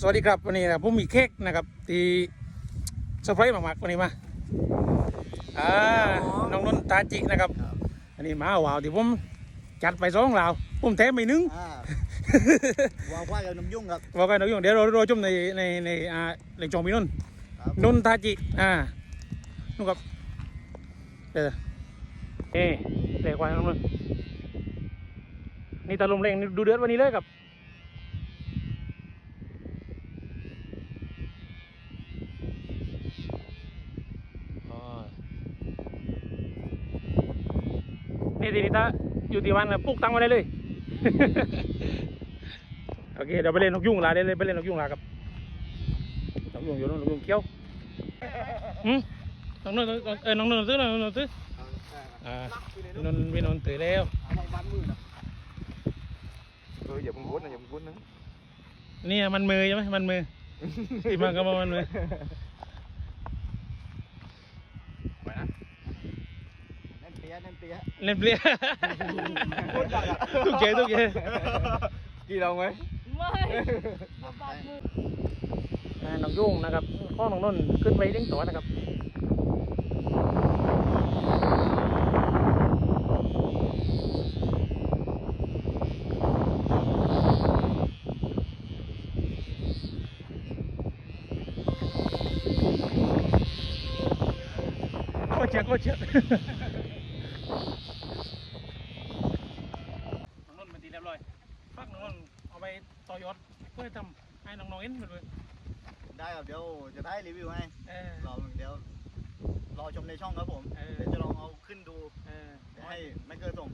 สวัสดีครับวันนี้นะผมมีเค้กนะครับที่เซอร์ไพรส์มากๆวันนี้มาอ่าน้องนนท์ตาจินะครับ อันนี้มาว้าวที่ผมจัดไปสองลาวผมแถมไปหนึงอ่าวางควายกับน้ำยุ่งครับบอกกันน้องยงเดี๋ยวเราเราชมในในในอ่าในจองพี่นนท์ครับนนท์ตาจิอ่านู่นครับเดี๋ยวเอ๊เด็กว่าน้องนนท์นี่ตาลมเร่งดูเดือดวันนี้เลยครับ นี่ทีนี้ตาอยู่ที่วันน่ะปลุกตังมาได้เลย โอเคเดี๋ยวไปเล่นนกยุงลาได้เลยไปเล่นนกยุงลาครับนกยุงอยู่นู่นนกยุงเกี้ยวหืมน้องนนท์เออน้องนนท์ซื้อน้องนนท์ซื้ออ่านนท์พี่นนท์ตื่นแล้วเอออย่าเพิ่งพูดนะอย่าเพิ่งพูดนะนี่มันมือใช่ไหมมันมือที่มันก็มามันมือ ไปนะ แน่นเปียะแน่นเปียะ เล่นเปลี่ยทุกเจทุกเจ กี่ เราไหมไม่มาปัดมืออ่าน้องยุ่งนะครับพ่อน้องนนท์ขึ้นไปเลี้ยงตัวนะครับก็เชียร์ก็เชีย ร์น้องนนท์มาตีเรียบร้อยฟักน้องนนท์เอาไปต่อยอดเพื่อทำให้น้องๆเห็นหมดเลยได้ครับเดี๋ยวจะได้รีวิวให้เออ รอเดี๋ยวรอชมในช่องครับผมเออ เดี๋ยวจะลองเอาขึ้นดูเออ ให้ไม่เกินส่ง